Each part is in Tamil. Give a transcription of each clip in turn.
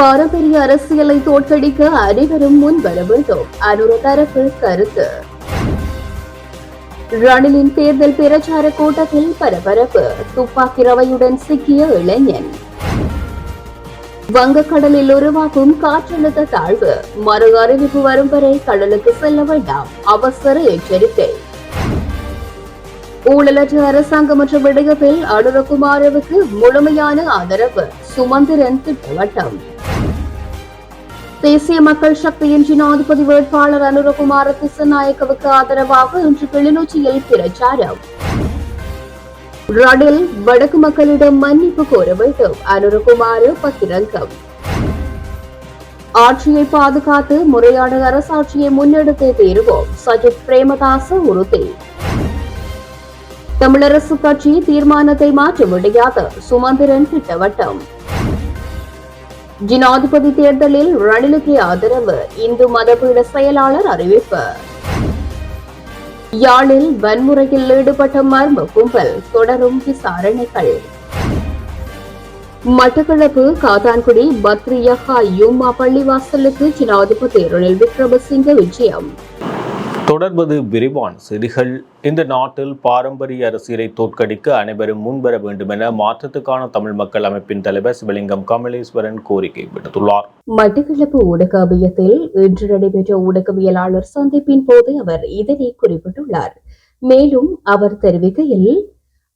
பாரம்பரிய அரசியலை தோற்கடிக்க அனைவரும் முன்வர வேண்டும் அனுர தரப்பு கருத்து. ரணிலின் தேர்தல் பிரச்சார கூட்டத்தில் பரபரப்பு. துப்பாக்கி ரவையுடன் சிக்கிய இளைஞன். வங்கக்கடலில் உருவாகும் காற்றழுத்த தாழ்வு. மறு அறிவிப்பு வரும் வரை கடலுக்கு செல்ல வேண்டாம். அவசர எச்சரிக்கை. ஊழலற்ற அரசாங்கம் மற்றும் விடயத்தில் அனுரகுமாரவுக்கு முழுமையான ஆதரவு. சுமந்திரன் திட்டவட்டம். தேசிய மக்கள் சக்தியின் ஜனாதிபதி வேட்பாளர் அனுரகுமார திசநாயக்கவுக்கு ஆதரவாக இன்று கிளிநொச்சியில் பிரச்சாரம். ரடில் வடக்கு மக்களிடம் மன்னிப்பு கோர வேண்டும். அனுரகுமார பகிரங்கம் ஆட்சியை பாதுகாத்து முறையான அரசாட்சியை முன்னெடுத்து தீருவோம். சஜித் பிரேமதாச உறுதி. தமிழரசு கட்சி தீர்மானத்தை மாற்ற முடியாது சுமந்திரன் திட்டவட்டம். ஜனாதிபதி தேர்தலில் ரணிலுக்கு ஆதரவு இந்து மதபீட செயலாளர் அறிவிப்பு. யாழில் வன்முறையில் ஈடுபட்ட மர்ம கும்பல் தொடரும் விசாரணைகள். மட்டக்களப்பு காத்தான்குடி பத்ரியஹா யூமா பள்ளிவாசலுக்கு ஜனாதிபதி ரணில் விக்ரமசிங்க விஜயம். தொடர்வது விரிவான செய்திகள். இந்த நாட்டில் பாரம்பரிய அரசியலை தோற்கடிக்க அனைவரும் முன்வர வேண்டும் என மாற்றத்துக்கான தமிழ் மக்கள் அமைப்பின் தலைவர் சிவலிங்கம் கமலேஸ்வரன் கோரிக்கை விடுத்துள்ளார். மட்டக்களப்பு ஊடக அபியத்தில் இன்று நடைபெற்ற ஊடகவியலாளர் சந்திப்பின் போது அவர் இதனை குறிப்பிட்டுள்ளார். மேலும் அவர் தெரிவிக்கையில்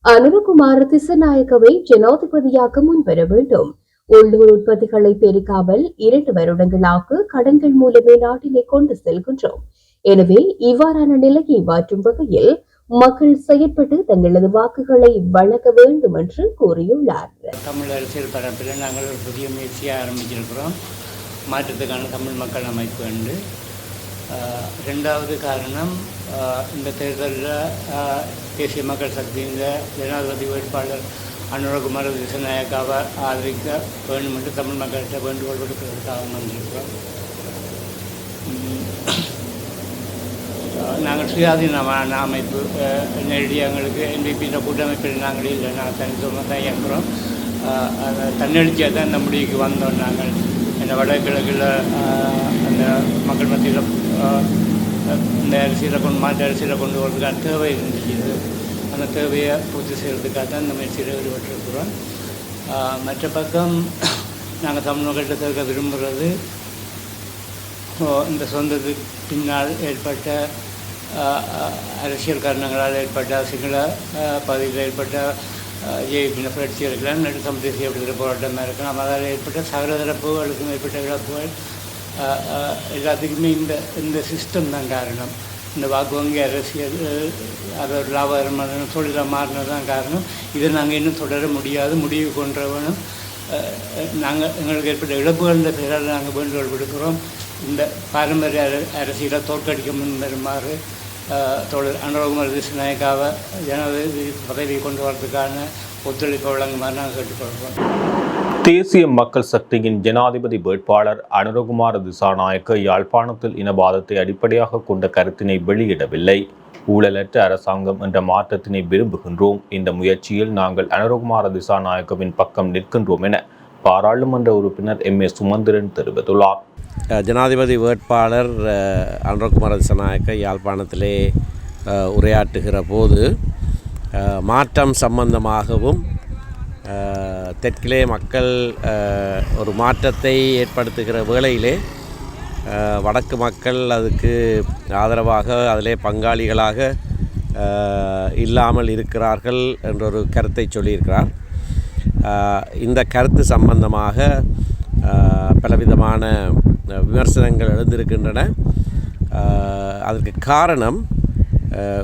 அனுரகுமார் திசநாயக்கவை ஜனாதிபதியாக முன்வர வேண்டும். உள்ளூர் உற்பத்திகளை பெருக்காமல் இரண்டு வருடங்களாக கடன்கள் மூலமே நாட்டினை கொண்டு செல்கின்றோம். எனவே இவ்வாறான நிலையை மாற்றும் வகையில் மக்கள் செயற்பட்டு தங்களது வாக்குகளை வழங்க வேண்டும் என்று கூறியுள்ளார். தமிழ் அரசியல் பரப்பில் நாங்கள் ஒரு புதிய முயற்சியை ஆரம்பிச்சிருக்கிறோம் மாற்றத்துக்கான தமிழ் மக்கள் அமைப்பு என்று. ரெண்டாவது காரணம் இந்த தேர்தலில் தேசிய மக்கள் சக்தியின் ஜனாதிபதி வேட்பாளர் அனுரகுமார் திசநாயக்காவை ஆதரிக்க வேண்டும் என்று தமிழ் மக்கள்கிட்ட வேண்டுகோள் விடுப்பதற்காக வந்திருக்கிறோம் நாங்கள் சுயாதீனமான அமைப்பு ஆஹ் நேரடியாக எங்களுக்கு என்பிபின்ற கூட்டமைப்பில் நாங்கள் இல்லை. நாங்கள் தனித்துவமாக தான் இயங்குகிறோம் தன்னெழுச்சியாக தான் இந்த முடிவுக்கு வந்தோம் நாங்கள். இந்த வடகிழக்கில் அந்த மக்கள் மத்தியில் இந்த அரிசியில் கொண்டு மாட்டு அரிசியில் கொண்டு வரதுக்கான தேவை இருந்துச்சு. அந்த தேவையை பூர்த்தி செய்கிறதுக்காக தான் இந்த முயற்சியில் ஈடுபட்டிருக்கிறோம். மற்ற பக்கம் நாங்கள் தமிழ் மக்கள்கிட்ட கேட்க விரும்புகிறது இந்த சொந்தத்துக்கு பின்னால் ஏற்பட்ட அரசியல் காரணங்களால் ஏற்பட்ட சிங்கள பகுதியில் ஏற்பட்ட ஜேபின புரட்சிகளுக்கெல்லாம் நடு சமதேசிய விடுதலை போராட்டமாக இருக்கலாம் அதால் ஏற்பட்ட சகல தரப்புகளுக்கும் ஏற்பட்ட இழப்புகள் எல்லாத்துக்குமே இந்த இந்த சிஸ்டம் தான் காரணம் இந்த வாக்கு வங்கி அரசியல் அது ஒரு லாபகரமான தொழிலாக மாறினது தான் காரணம் இதை நாங்கள் இன்னும் தொடர முடியாது முடிவு கொண்டவனும் நாங்கள் எங்களுக்கு ஏற்பட்ட இழப்புகளின் பெயரால் நாங்கள் வேண்டுகோள் விடுக்கிறோம் இந்த பாரம்பரிய அரசியலை தோற்கடிக்க முன் வருமாறு தோழர் அனுரகுமார் திசுநாயக்காவை ஜனாதிபதி பதவி கொண்டு வரதுக்கான ஒத்துழைப்பை வழங்குமாறு நாங்கள் கேட்டுக்கொள்கிறோம். தேசிய மக்கள் சக்தியின் ஜனாதிபதி வேட்பாளர் அனுரகுமார திசாநாயக்க யாழ்ப்பாணத்தில் இனவாதத்தை அடிப்படையாக கொண்ட கருத்தினை வெளியிடவில்லை. ஊழலற்ற அரசாங்கம் என்ற மாற்றத்தினை விரும்புகின்றோம். இந்த முயற்சியில் நாங்கள் அனுரகுமார திசாநாயக்கவின் பக்கம் நிற்கின்றோம் என பாராளுமன்ற உறுப்பினர் எம் ஏ சுமந்திரன் தெரிவித்துள்ளார். ஜனாதிபதி வேட்பாளர் அஹ், அனுரகுமார திசநாயக்க யாழ்ப்பாணத்திலே உரையாற்றுகிற போது மாற்றம் சம்பந்தமாகவும் தெற்கிலே மக்கள் ஒரு மாற்றத்தை ஏற்படுத்துகிற வேளையிலே வடக்கு மக்கள் அதுக்கு ஆதரவாக அதிலே பங்காளிகளாக இல்லாமல் இருக்கிறார்கள் என்றொரு கருத்தை சொல்லியிருக்கிறார். இந்த கருத்து சம்பந்தமாக பலவிதமான விமர்சனங்கள் எழுந்திருக்கின்றன. அதற்கு காரணம்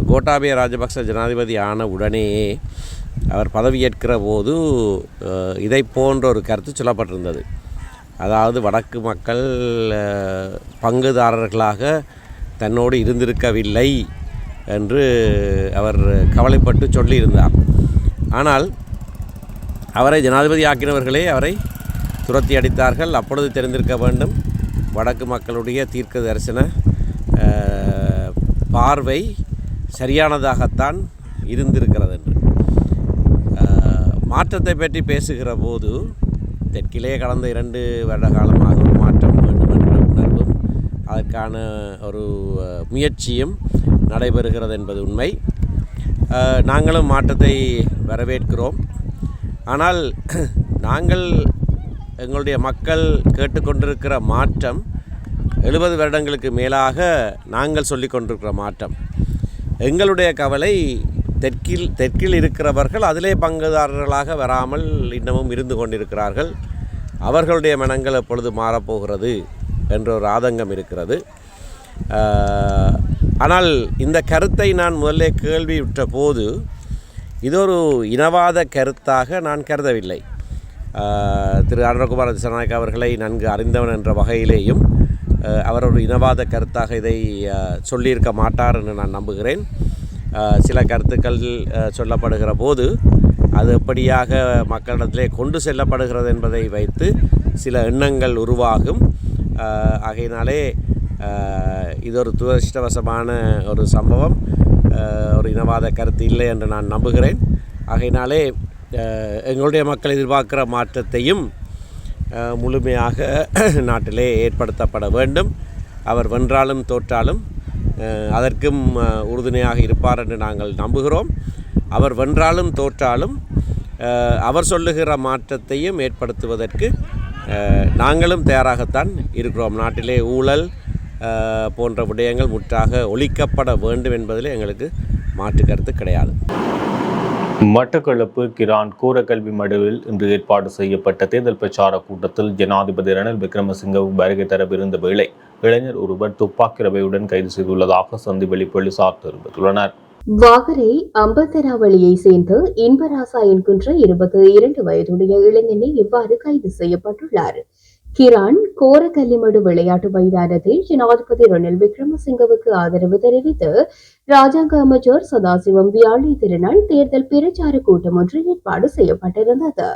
கோட்டாபய ராஜபக்ச ஜனாதிபதி ஆன உடனேயே அவர் பதவியேற்கிற போது இதை போன்ற ஒரு கருத்து சொல்லப்பட்டிருந்தது. அதாவது வடக்கு மக்கள் பங்குதாரர்களாக தன்னோடு இருந்திருக்கவில்லை என்று அவர் கவலைப்பட்டு சொல்லியிருந்தார். ஆனால் அவரை ஜனாதிபதி ஆக்கினவர்களே அவரை துரத்தி அடித்தார்கள். அப்பொழுது தெரிந்திருக்க வேண்டும் வடக்கு மக்களுடைய தீர்க்க தரிசன பார்வை சரியானதாகத்தான் இருந்திருக்கிறது என்று மாற்றத்தை பற்றி பேசுகிற போது தெற்கிலே கடந்த இரண்டு வருட காலமாக ஒரு மாற்றம் வேண்டும் என்ற உணர்வும் அதற்கான ஒரு முயற்சியும் நடைபெறுகிறது என்பது உண்மை. நாங்களும் மாற்றத்தை வரவேற்கிறோம். ஆனால் நாங்கள் எங்களுடைய மக்கள் கேட்டுக்கொண்டிருக்கிற மாற்றம் எழுபது வருடங்களுக்கு மேலாக நாங்கள் சொல்லி கொண்டிருக்கிற மாற்றம். எங்களுடைய கவலை தெற்கில் தெற்கில் இருக்கிறவர்கள் அதிலே பங்குதாரர்களாக வராமல் இன்னமும் இருந்து கொண்டிருக்கிறார்கள். அவர்களுடைய மனங்கள் எப்பொழுது மாறப்போகிறது என்ற ஒரு ஆதங்கம் இருக்கிறது. ஆனால் இந்த கருத்தை நான் முதல்ல கேள்வியுற்ற போது இது ஒரு இனவாத கருத்தாக நான் கருதவில்லை. திரு அனுரகுமார திசநாயக் அவர்களை நன்கு அறிந்தவன் என்ற வகையிலேயும் அவர் ஒரு இனவாத கருத்தாக இதை சொல்லியிருக்க மாட்டார் என்று நான் நம்புகிறேன். சில கருத்துக்கள் சொல்லப்படுகிற போது அது எப்படியாக மக்களிடத்திலே கொண்டு செல்லப்படுகிறது என்பதை வைத்து சில எண்ணங்கள் உருவாகும். ஆகையினாலே இது ஒரு துரதிருஷ்டவசமான ஒரு சம்பவம். ஒரு இனவாத கருத்து இல்லை என்று நான் நம்புகிறேன். ஆகையினாலே எங்களுடைய மக்கள் எதிர்பார்க்கிற மாற்றத்தையும் முழுமையாக நாட்டிலே ஏற்படுத்தப்பட வேண்டும். அவர் வென்றாலும் தோற்றாலும் அதற்கும் உறுதுணையாக இருப்பார் என்று நாங்கள் நம்புகிறோம். அவர் வென்றாலும் தோற்றாலும் அவர் சொல்லுகிற மாற்றத்தையும் ஏற்படுத்துவதற்கு நாங்களும் தயாராகத்தான் இருக்கிறோம். நாட்டிலே ஊழல் போன்ற விடயங்கள் முற்றாக ஒழிக்கப்பட வேண்டும் என்பதில் எங்களுக்கு மாற்று கருத்து கிடையாது. மட்டக்களப்பு கிரான் கூரக்கல்வி மடுவில் இன்று ஏற்பாடு செய்யப்பட்ட தேர்தல் பிரச்சார கூட்டத்தில் ஜனாதிபதி ரணில் விக்ரமசிங்க வருகை தரவிருந்த வேளை இளைஞர் ஒருவர் துப்பாக்கி ரவையுடன் கைது செய்துள்ளதாக சந்திவெளி போலீசார் தெரிவித்துள்ளனர். வாகரை அம்பத்தராவளியை சேர்ந்த இன்பராசா என்கின்ற இருபத்தி இரண்டு வயதுடைய இளைஞனை இவ்வாறு கைது செய்யப்பட்டுள்ளார். கிரான் கோரக்கல்லிமடு விளையாட்டு மைதானத்தில் ஜனாதிபதி ரணில் விக்ரமசிங்கவுக்கு ஆதரவு தெரிவித்து ராஜாங்க அமைச்சர் சதாசிவம் வியாழி திருநாள் தேர்தல் பிரச்சார கூட்டம் ஒன்று ஏற்பாடு செய்யப்பட்டிருந்தது.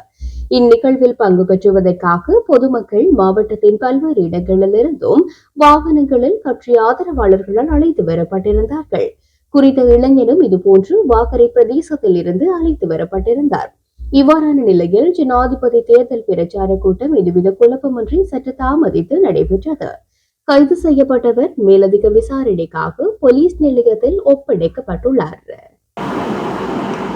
இந்நிகழ்வில் பங்கு பெற்றுவதற்காக பொதுமக்கள் மாவட்டத்தின் பல்வேறு இடங்களிலிருந்தும் வாகனங்களில் கட்சி ஆதரவாளர்களால் அழைத்து வரப்பட்டிருந்தார்கள். குறித்த இளைஞனும் இதுபோன்று வாகரை பிரதேசத்தில் இருந்து அழைத்து வரப்பட்டிருந்தார். இவ்வாறான நிலையில் ஜனாதிபதி தேர்தல் பிரச்சார கூட்டம் எதுவித குழப்பமின்றி சற்று தாமதித்து நடைபெற்றது. கைது செய்யப்பட்டவர் மேலதிக விசாரணைக்காக போலீஸ் நிலையத்தில் ஒப்படைக்கப்பட்டுள்ளார்.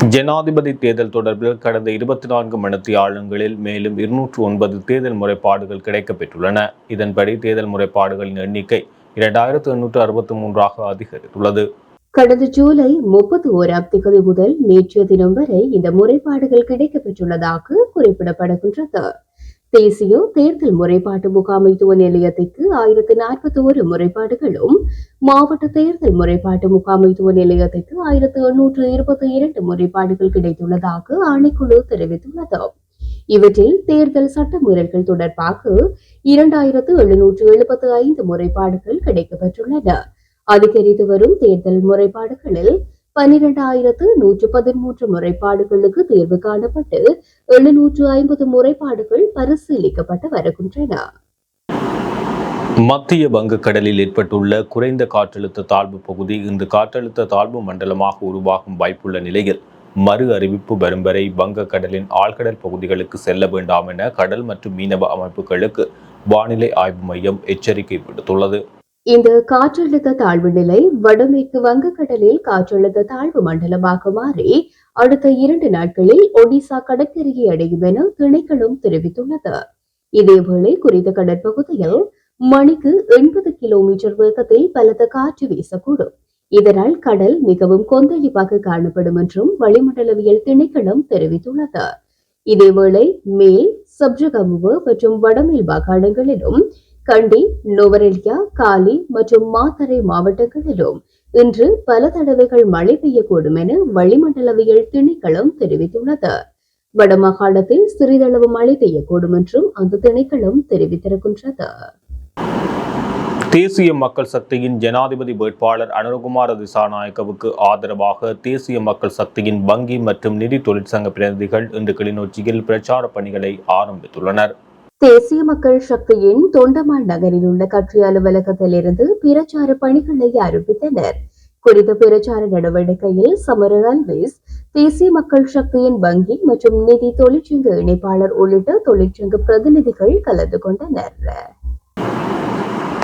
ஜனாதிபதி தேர்தல் தொடர்பில் கடந்த இருபத்தி நான்கு மணித்தியாலங்களில் மேலும் இருநூற்று ஒன்பது தேர்தல் முறைப்பாடுகள் கிடைக்கப்பெற்றுள்ளன. இதன்படி தேர்தல் முறைப்பாடுகளின் எண்ணிக்கை இரண்டாயிரத்து எண்ணூற்று அறுபத்தி மூன்றாக அதிகரித்துள்ளது. கடந்த ஜூலை முப்பத்தி ஓராம் தேதி முதல் நேற்றைய தினம் வரை இந்த முறைப்பாடுகள் கிடைக்கப்பெற்றுள்ளதாக குறிப்பிடப்படுகின்றது. தேசிய தேர்தல் முறைப்பாட்டு முகாமைத்துவ நிலையத்திற்கு ஆயிரத்து நாற்பத்தி ஒரு முறைப்பாடுகளும் மாவட்ட தேர்தல் முறைப்பாட்டு முகாமைத்துவ நிலையத்திற்கு ஆயிரத்து எண்ணூற்று இருபத்தி இரண்டு முறைப்பாடுகள் கிடைத்துள்ளதாக ஆணைக்குழு தெரிவித்துள்ளது. இவற்றில் தேர்தல் சட்டமீறல்கள் தொடர்பாக இரண்டாயிரத்து எழுநூற்று எழுபத்தி ஐந்து முறைப்பாடுகள் கிடைக்கப்பெற்றுள்ளன. அதிகரித்து வரும் தேர்தல் முறைப்பாடுகளில் பனிரெண்டாயிரத்து நூற்று பதிமூன்று முறைப்பாடுகளுக்கு தேர்வு காணப்பட்டு எழுநூற்று ஐம்பது முறைப்பாடுகள் பரிசீலிக்கப்பட்டு வருகின்றன. மத்திய வங்கக்கடலில் ஏற்பட்டுள்ள குறைந்த காற்றழுத்த தாழ்வு பகுதி இன்று காற்றழுத்த தாழ்வு மண்டலமாக உருவாகும் வாய்ப்புள்ள நிலையில் மறு அறிவிப்பு வரும் வரை வங்கக்கடலின் ஆழ்கடல் பகுதிகளுக்கு செல்ல வேண்டாம் என கடல் மற்றும் மீனவ அமைப்புகளுக்கு வானிலை ஆய்வு மையம் எச்சரிக்கை விடுத்துள்ளது. இந்த காற்றழுத்த தாழ்வு நிலை வடமேற்கு வங்கக்கடலில் காற்றழுத்த தாழ்வு மண்டலமாக மாறி அடுத்த இரண்டு நாட்களில் ஒடிசா கடற்கரையை அடையும் என திணைக்களம் தெரிவித்துள்ளது. இதேவேளை குறித்த கடற்பகுதியில் மணிக்கு எண்பது கிலோமீட்டர் வேகத்தில் பலத்த காற்று வீசக்கூடும். இதனால் கடல் மிகவும் கொந்தளிப்பாக காணப்படும் என்றும் வளிமண்டலவியல் திணைக்களம் தெரிவித்துள்ளது. இதேவேளை மேல் சப்ஜகமுவ மற்றும் வடமேல் மாகாணங்களிலும் கண்டி நுவரெலியா காலி மற்றும் மாத்தறை மாவட்டங்களிலும் இன்று பல தடவைகள் மழை பெய்யக்கூடும் என வளிமண்டலவியல் திணைக்களம் தெரிவித்துள்ளது. வடமாகாணத்தில் சிறிதளவு மழை பெய்யக்கூடும் என்றும் அந்த திணைக்களம் தெரிவித்திருக்கின்றது. தேசிய மக்கள் சக்தியின் ஜனாதிபதி வேட்பாளர் அனுரகுமார திசாநாயக்கவுக்கு ஆதரவாக தேசிய மக்கள் சக்தியின் வங்கி மற்றும் நிதி தொழிற்சங்க பிரதிநிதிகள் இன்று கிளிநொச்சியில் பிரச்சார பணிகளை ஆரம்பித்துள்ளனர். தேசிய மக்கள் சக்தியின் தொண்டமான் நகரில் உள்ள கட்சி அலுவலகத்தில் இருந்து பிரச்சார பணிகளை ஆரம்பித்தனர். குறித்த பிரச்சார நடவடிக்கையில் சமர அல்வேஸ் தேசிய மக்கள் சக்தியின் வங்கி மற்றும் நிதி தொழிற்சங்க இணைப்பாளர் உள்ளிட்ட தொழிற்சங்க பிரதிநிதிகள் கலந்து கொண்டனர்.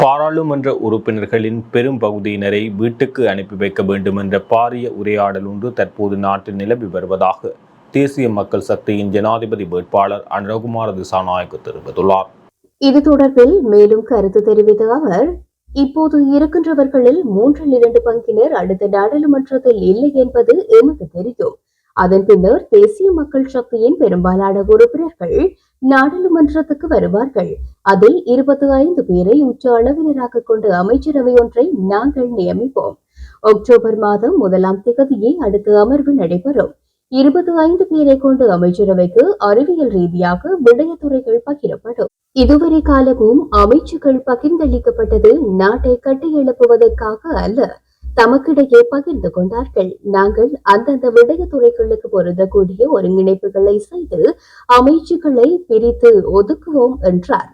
பாராளுமன்ற உறுப்பினர்களின் பெரும் பகுதியினரை வீட்டுக்கு அனுப்பி வைக்க வேண்டும் என்ற பாரிய உரையாடல் ஒன்று தற்போது நாட்டில் நிலவி வருவதாக தேசிய மக்கள் சக்தியின் ஜனாதிபதி வேட்பாளர் அனுரகுமார திசாநாயக்கு தெரிவித்துள்ளார். இது தொடர்பில் மேலும் கருத்து தெரிவித்த அவர் இப்போது இருக்கின்றவர்களில் மூன்றில் இரண்டு பங்கினர் அடுத்த நாடாளுமன்றத்தில் இல்லை என்பது எமக்கு தெரியும். அதன் பின்னர் தேசிய மக்கள் சக்தியின் பெரும்பாலான உறுப்பினர்கள் நாடாளுமன்றத்துக்கு வருவார்கள். அதில் இருபத்தி ஐந்து பேரை உச்ச அளவினராக கொண்டு அமைச்சரவை ஒன்றை நாங்கள் நியமிப்போம். அக்டோபர் மாதம் முதலாம் திகதியே அடுத்த அமர்வு நடைபெறும். இருபத்தி ஐந்து பேரை கொண்டு அமைச்சரவைக்கு அறிவியல் ரீதியாக விடயத்துறைகள் பகிரப்படும். இதுவரை காலமும் அமைச்சுகள் பகிர்ந்தளிக்கப்பட்டது நாட்டை கட்டியெழுப்புவதற்காக அல்ல தமக்கிடையே பகிர்ந்து கொண்டார்கள். நாங்கள் அந்தந்த விடயத்துறைகளுக்கு பொருந்தக்கூடிய ஒருங்கிணைப்புகளை செய்து அமைச்சுகளை பிரித்து ஒதுக்குவோம் என்றார்.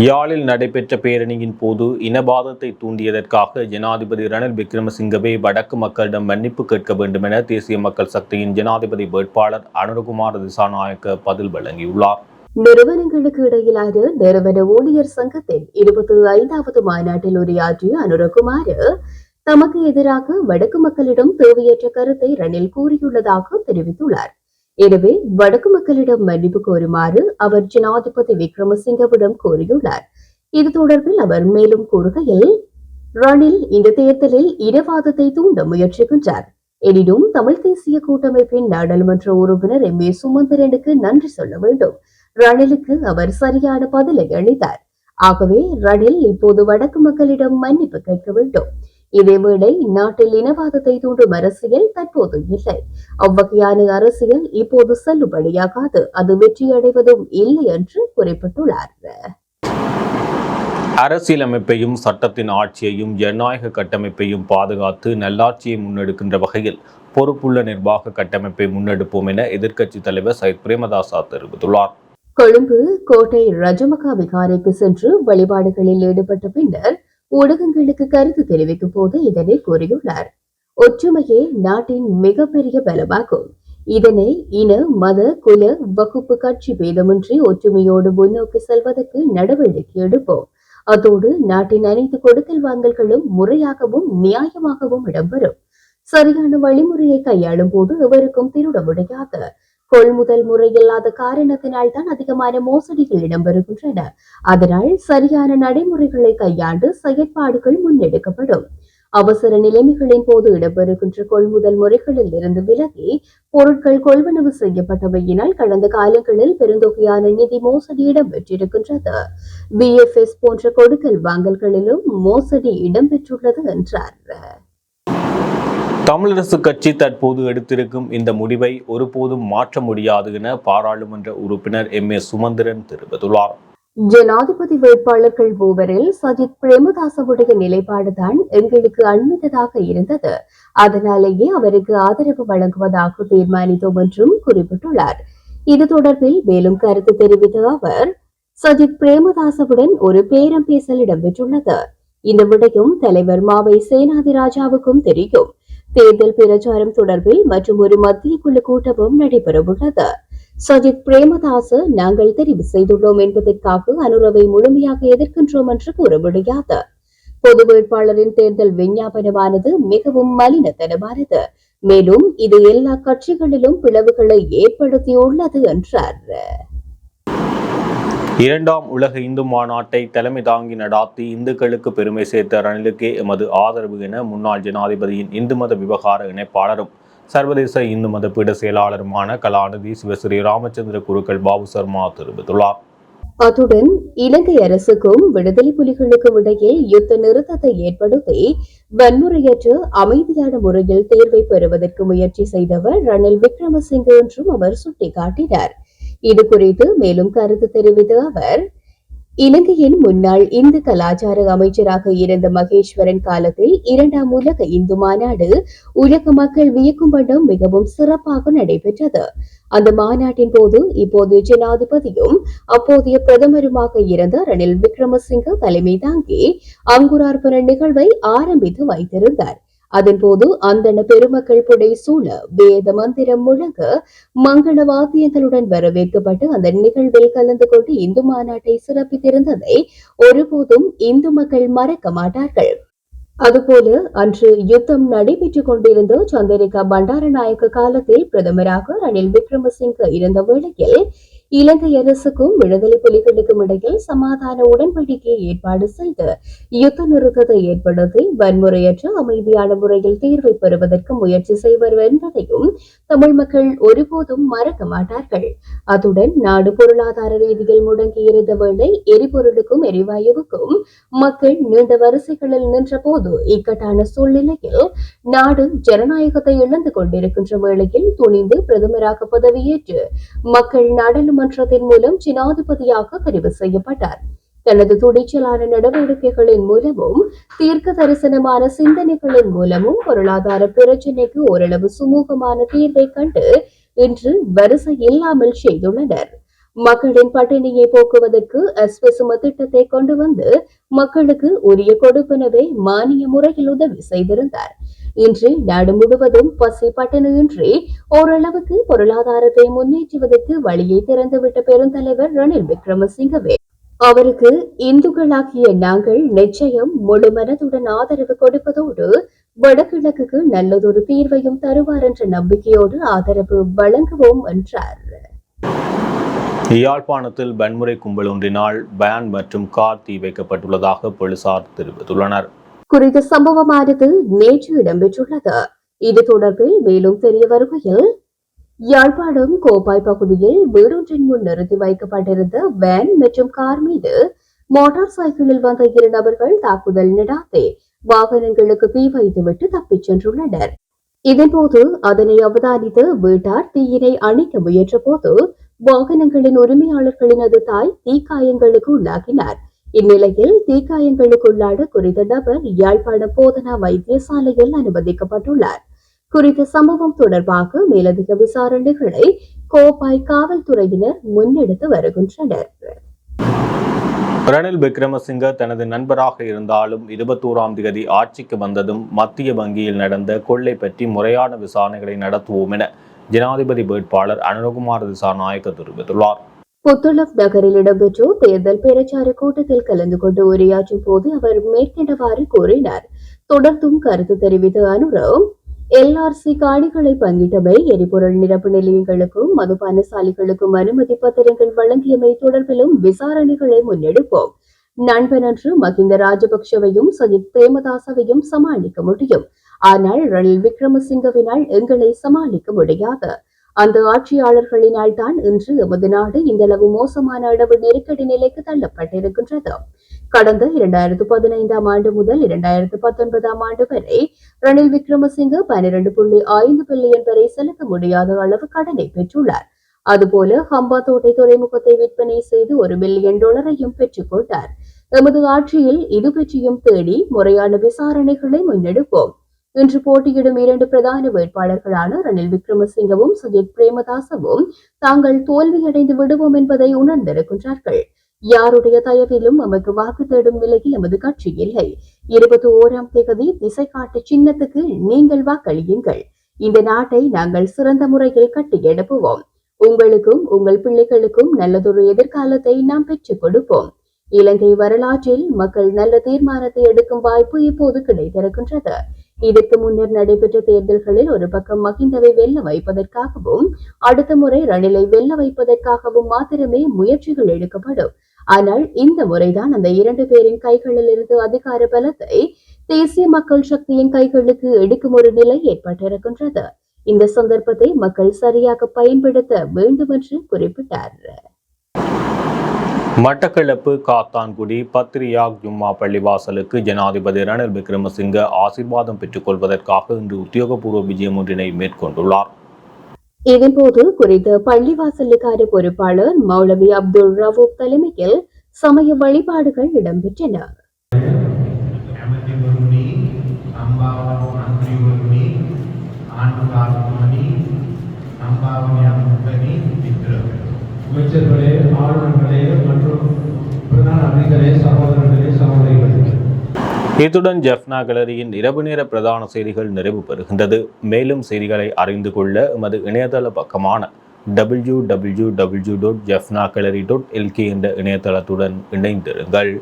யாழில் நடைபெற்ற பேரணியின் போது இனவாதத்தை தூண்டியதற்காக ஜனாதிபதி ரணில் விக்ரமசிங்கவே வடக்கு மக்களிடம் மன்னிப்பு கேட்க வேண்டும் என தேசிய மக்கள் சக்தியின் ஜனாதிபதி வேட்பாளர் அனுரகுமார் திசாநாயக்க பதில் வழங்கியுள்ளார். நிறுவனங்களுக்கு இடையிலான நிறுவன ஊழியர் சங்கத்தின் இருபத்தி ஐந்தாவது மாநாட்டில் உரையாற்றிய அனுரகுமார் தமக்கு எதிராக வடக்கு மக்களிடம் தேவையற்ற கருத்தை ரணில் கூறியுள்ளதாக தெரிவித்துள்ளார். எனவே வடக்கு மக்களிடம் மன்னிப்பு கோருமாறு அவர் ஜனாதிபதி விக்ரமசிங்கவிடம் கோரியுள்ளார். இது தொடர்பில் அவர் மேலும் கூறுகையில் ரணில் இந்த தேர்தலில் இனவாதத்தை தூண்ட முயற்சிக்கின்றார். எனினும் தமிழ் தேசிய கூட்டமைப்பின் நாடாளுமன்ற உறுப்பினர் எம் ஏ சுமந்திரனுக்கு நன்றி சொல்ல வேண்டும். ரணிலுக்கு அவர் சரியான பதிலை அளித்தார். ஆகவே ரணில் இப்போது வடக்கு மக்களிடம் மன்னிப்பு கேட்க வேண்டும். இதேவேளை நாட்டில் இனவாதத்தை தூண்டும் அரசியல் தற்போது இல்லை. அவ்வகையான அரசியல் இப்போது செல்லுபடியாகாது. அது வெற்றியடைவதும் இல்லை என்று குறிப்பிட்டுள்ளார். அரசியலமைப்பையும் சட்டத்தின் ஆட்சியையும் ஜனநாயக கட்டமைப்பையும் பாதுகாத்து நல்லாட்சியை முன்னெடுக்கின்ற வகையில் பொறுப்புள்ள நிர்வாக கட்டமைப்பை முன்னெடுப்போம் என எதிர்க்கட்சித் தலைவர் சைத் பிரேமதாசா தெரிவித்துள்ளார். கொழும்பு கோட்டை ரஜமகா விகாரைக்கு சென்று வழிபாடுகளில் ஈடுபட்ட பின்னர் ஊடகங்களுக்கு கருத்து தெரிவிக்கும் போது இதனை கூறியுள்ளார். ஒற்றுமையே நாட்டின் மிகப்பெரிய பலமாகும். இதனை இன மத குல வகுப்பு கட்சி பேதமின்றி ஒற்றுமையோடு முன்னோக்கி செல்வதற்கு நடவடிக்கை எடுப்போம். அதோடு நாட்டின் அனைத்து கொடுக்கல் வாங்கல்களும் முறையாகவும் நியாயமாகவும் இடம்பெறும். சரியான வழிமுறையை கையாளும் போது எவருக்கும் திருட முடியாது கொள்முதல் முறை இல்லாத காரணத்தினால் தான் அதிகமான மோசடிகள் இடம்பெறுகின்றன. அதனால் சரியான நடைமுறைகளை கையாண்டு செயற்பாடுகள் முன்னெடுக்கப்படும். அவசர நிலைமைகளின் போது இடம்பெறுகின்ற கொள்முதல் முறைகளில் இருந்து விலகி பொருட்கள் கொள்வனவு செய்யப்பட்டவையினால் கடந்த காலங்களில் பெருந்தொகையான நிதி மோசடி இடம்பெற்றிருக்கின்றது. பிஎஃப்எஸ் போன்ற கொடுக்கல் வாங்கல்களிலும் மோசடி இடம்பெற்றுள்ளது என்றார். தமிழரசு கட்சி தற்போது எடுத்திருக்கும் இந்த முடிவை ஒருபோதும் மாற்ற முடியாது என பாராளுமன்ற உறுப்பினர் எம். ஏ. சுமந்திரன் தெரிவித்துள்ளார். ஜனாதிபதி வேட்பாளர்கள் மூவரில் சஜித் பிரேமதாசவுடைய நிலைப்பாடுதான் எங்களுக்கு அண்மித்ததாக இருந்தது. அதனாலேயே அவருக்கு ஆதரவு வழங்குவதாக தீர்மானித்தோம் என்றும் குறிப்பிட்டுள்ளார். இது தொடர்பில் மேலும் கருத்து தெரிவித்த அவர் சஜித் பிரேமதாசவுடன் ஒரு பேரம் பேசல் இடம்பெற்றுள்ளது. இந்த விடயம் தலைவர் மாவை சேனாதிராஜாவுக்கும் தெரியும். தேர்தல் பிரச்சாரம் தொடர்பில் மற்றும் ஒரு மத்திய குழு கூட்டமும் நடைபெறவுள்ளது. சஜித் பிரேமதாச நாங்கள் தெரிவு செய்துள்ளோம் என்பதற்காக அனுரவை முழுமையாக எதிர்க்கின்றோம் என்று கூற முடியாது பொது வேட்பாளரின் தேர்தல் விஞ்ஞாபனமானது மிகவும் மலினத்தனமானது. மேலும் இது எல்லா கட்சிகளிலும் பிளவுகளை ஏற்படுத்தியுள்ளது என்றார். இரண்டாம் உலக இந்து மாநாட்டை தலைமை தாங்கி நடாத்தி இந்துக்களுக்கு பெருமை சேர்த்த ரணிலுக்கே எமது ஆதரவு என முன்னாள் ஜனாதிபதியின் இந்து மத விவகார இணைப்பாளரும் சர்வதேச இந்து மத பீட செயலாளருமான கலாநிதி சிவஸ்ரீ ராமச்சந்திர குருக்கள் பாபு சர்மா தெரிவித்துள்ளார். அத்துடன் இலங்கை அரசுக்கும் விடுதலை புலிகளுக்கும் இடையே யுத்த நிறுத்தத்தை ஏற்படுத்தி வன்முறையற்ற அமைதியான முறையில் தேர்வை பெறுவதற்கு முயற்சி செய்தவர் ரணில் விக்ரமசிங்கே என்றும் அவர் சுட்டிக்காட்டினார். இது குறித்து மேலும் கருத்து தெரிவித்த அவர் இலங்கையின் முன்னாள் இந்து கலாச்சார அமைச்சராக இருந்த மகேஸ்வரன் காலத்தில் இரண்டாம் உலக இந்து மாநாடு உலக மக்கள் வியக்கும் வண்ணம் மிகவும் சிறப்பாக நடைபெற்றது. அந்த மாநாட்டின் போது இப்போதைய ஜனாதிபதியும் அப்போதைய பிரதமருமாக இருந்த ரணில் விக்ரமசிங்க தலைமை தாங்கி அங்குரார்ப்பண நிகழ்வை ஆரம்பித்து வைத்திருந்தார். அதன் போது அந்தன பெருமக்கள் புடை சூழ வேத மந்திரம் முழங்க மங்கள வாத்தியங்களுடன் வரவேற்கப்பட்டு அந்த நிகழ்வில் கலந்து கொண்டு இந்து மாநாட்டை சிறப்பித்திருந்ததை ஒருபோதும் இந்து மக்கள் மறக்க மாட்டார்கள். அதுபோல அன்று யுத்தம் நடைபெற்றுக் கொண்டிருந்த சந்திரிகா பண்டாரநாயக்க காலத்தில் பிரதமராக ரணில் விக்ரமசிங்க இருந்த வேளையில் இலங்கை அரசுக்கும் விடுதலை புலிகளுக்கும் இடையில் சமாதான உடன்படிக்கையை ஏற்பாடு செய்து யுத்த நிறுத்தத்தை ஏற்படுத்தி வன்முறையற்ற அமைதியான முறையில் தீர்வை பெறுவதற்கு முயற்சி செய்வர் என்பதையும் தமிழ் மக்கள் ஒருபோதும் மறக்க மாட்டார்கள். அத்துடன் நாடு பொருளாதார ரீதியில் முடங்கியிருந்த வேளை எரிபொருளுக்கும் எரிவாயுவுக்கும் மக்கள் நீண்ட வரிசைகளில் நின்றபோது இக்கட்டான சூழ்நிலையில் நாடு ஜனநாயகத்தை இழந்து கொண்டிருக்கின்ற வேளையில் துணிந்து பிரதமராக பதவியேற்று மக்கள் நீதிமன்றத்தின் மூலம் ஜனாதிபதியாக தெரிவு செய்யப்பட்டார். தனது துணிச்சலான நடவடிக்கைகளின் மூலமும் தீர்க்க தரிசனமான சிந்தனைகளின் மூலமும் பொருளாதார பிரச்சினைக்கு ஓரளவு சுமூகமான தீர்வை கண்டு இன்று வரிசை இல்லாமல் செய்துள்ளனர். மக்களின் பட்டினியை போக்குவதற்கு அஸ்வசும திட்டத்தை கொண்டு வந்து மக்களுக்கு உரிய கொடுப்பனவை மானிய முறையில் உதவி செய்திருந்தார். இன்று நாடு முழுவதும் பசி பட்டினியின்றி ஓரளவுக்கு பொருளாதாரத்தை முன்னேற்றுவதற்கு வழியை திறந்துவிட்ட பெருந்தலைவர் ரணில் விக்ரமசிங்கவே. அவருக்கு இந்துக்களாகிய நாங்கள் நிச்சயம் முழு மனதுடன் ஆதரவு கொடுப்பதோடு வடகிழக்குக்கு நல்லதொரு தீர்வையும் தருவார் என்ற நம்பிக்கையோடு ஆதரவு வழங்குவோம் என்றார். யாழ்ப்பாணத்தில் வன்முறை கும்பல் ஒன்றினால் வேன் மற்றும் கார் தீ வைக்கப்பட்டுள்ளதாக போலீசார் தெரிவித்துள்ளனர். குறித்த சம்பவமானது நேற்று இடம்பெற்றுள்ளது. இது தொடர்பில் மேலும் தெரிய வருகையில் யாழ்ப்பாணம் கோப்பாய் பகுதியில் வீடொன்றின் முன் நிறுத்தி வைக்கப்பட்டிருந்த வேன் மற்றும் கார் மீது மோட்டார் சைக்கிளில் வந்த இரு நபர்கள் தாக்குதல் நடாத்தி வாகனங்களுக்கு தீ வைத்துவிட்டு தப்பிச் சென்றுள்ளனர். இதன்போது அதனை அவதானித்து வீட்டார் தீயினை அணைக்க முயன்ற போது வாகனங்களின் உரிமையாளர்களினது தாய் தீக்காயங்களுக்கு உள்ளாகினார். இந்நிலையில் தீக்காயங்களுக்குள்ளாட குறித்த நபர் யாழ்ப்பாண போதனா வைத்தியசாலையில் அனுமதிக்கப்பட்டுள்ளார். குறித்த சம்பவம் தொடர்பாக மேலதிக விசாரணைகளை கோப்பாய் காவல்துறையினர் முன்னெடுத்து வருகின்றனர். ரணில் விக்ரமசிங்க தனது நண்பராக இருந்தாலும் இருபத்தோராம் தேதி ஆட்சிக்கு வந்ததும் மத்திய வங்கியில் நடந்த கொள்ளை பற்றி முறையான விசாரணைகளை நடத்துவோம் என ஜனாதிபதி வேட்பாளர் அனுகுமார் திசாநாயக்க தெரிவித்துள்ளார். புத்துளம் நகரில் இடம்பெற்ற தேர்தல் பிரச்சார கூட்டத்தில் கலந்து கொண்டு உரையாற்றும் போது அவர் மேற்கண்டவாறு கூறினார். தொடர்ந்தும் கருத்து தெரிவித்த அனுரவ் எல்ஆர்சி காணிகளை பங்கிட்டமை எரிபொருள் நிரப்பு நிலையங்களுக்கும் மதுபான சாலைகளுக்கும் அனுமதி பத்திரங்கள் வழங்கியமை தொடர்பிலும் விசாரணைகளை முன்னெடுப்போம். நண்பனன்று மகிந்த ராஜபக்சவையும் சஜித் பிரேமதாசவையும் சமாளிக்க முடியும். ஆனால் ரணில் விக்ரமசிங்கவினால் எங்களை சமாளிக்க முடியாது. அந்த ஆட்சியாளர்களினால் தான் இன்று எமது நாடு இந்தளவு மோசமான அளவு நெருக்கடி நிலைக்கு தள்ளப்பட்டிருக்கின்றது. கடந்த இரண்டாயிரத்து பதினைந்தாம் ஆண்டு முதல் இரண்டாயிரத்து பத்தொன்பதாம் ஆண்டு வரை ரணில் விக்ரமசிங்க பனிரெண்டு புள்ளி ஐந்து பில்லியன் வரை செலுத்த முடியாத அளவு கடனை பெற்றுள்ளார். அதுபோல ஹம்பாத்தோட்டை துறைமுகத்தை விற்பனை செய்து ஒரு பில்லியன் டாலரையும் பெற்றுக் கொண்டார். எமது ஆட்சியில் இது பற்றியும் தேடி முறையான விசாரணைகளை முன்னெடுப்போம். இன்று போட்டியிடும் இரண்டு பிரதான வேட்பாளர்களான ரணில் விக்ரமசிங்கவும் சுஜித் பிரேமதாசவும் தாங்கள் தோல்வியடைந்து விடுவோம் என்பதை உணர்ந்திருக்கின்றார்கள். யாருடைய தயவிலும் நமக்கு வாக்கு தேடும் நிலையில் எமது கட்சி இல்லை. இருபத்தி ஓராம் தேதி திசை காட்டு சின்னத்துக்கு நீங்கள் வாக்களியுங்கள். இந்த நாட்டை நாங்கள் சிறந்த முறையில் கட்டி எழுப்புவோம். உங்களுக்கும் உங்கள் பிள்ளைகளுக்கும் நல்லதொரு எதிர்காலத்தை நாம் பெற்றுக் கொடுப்போம். இலங்கை வரலாற்றில் மக்கள் நல்ல தீர்மானத்தை எடுக்கும் வாய்ப்பு இப்போது கிடைத்திருக்கின்றது. இதற்கு முன்னர் நடைபெற்ற தேர்தல்களில் ஒரு பக்கம் மகிந்தவை வெல்ல வைப்பதற்காகவும் அடுத்த முறை ரணிலை வெல்ல வைப்பதற்காகவும் மாத்திரமே முயற்சிகள் எடுக்கப்படும். ஆனால் இந்த முறைதான் அந்த இரண்டு பேரின் கைகளில் இருந்து அதிகார பலத்தை தேசிய மக்கள் சக்தியின் கைகளுக்கு எடுக்கும் ஒரு நிலை ஏற்பட்டிருக்கின்றது. இந்த சந்தர்ப்பத்தை மக்கள் சரியாக பயன்படுத்த வேண்டும் என்று குறிப்பிட்டார். மட்டக்களப்பு காத்தான்குடி பத்ரியா ஜும்மா பள்ளிவாசலுக்கு ஜனாதிபதி ரணில் விக்ரமசிங்க ஆசீர்வாதம் பெற்றுக்கொள்வதற்காக இன்று உத்தியோகபூர்வ விஜயம் ஒன்றினை மேற்கொண்டுள்ளார். இதன்போது குறித்த பள்ளிவாசலுக்கான பொறுப்பாளர் மௌலவி அப்துல் ரவு தலைமையில் சமய வழிபாடுகள் இடம்பெற்றன. அம்பாவணி அமைச்சர்களே ஆளுநர்களே மற்றும் பிரதான அமைச்சரே சகோதரர்களே சகோதரிகளே. இத்துடன் ஜெஃப்னா கேலரியின் இரவு நேர பிரதான செய்திகள் நிறைவு பெறுகின்றது. மேலும் செய்திகளை அறிந்து கொள்ள எமது இணையதள பக்கமான W W W dot Jaffna gallery dot LK என்ற இணையதளத்துடன் இணைந்திருங்கள்.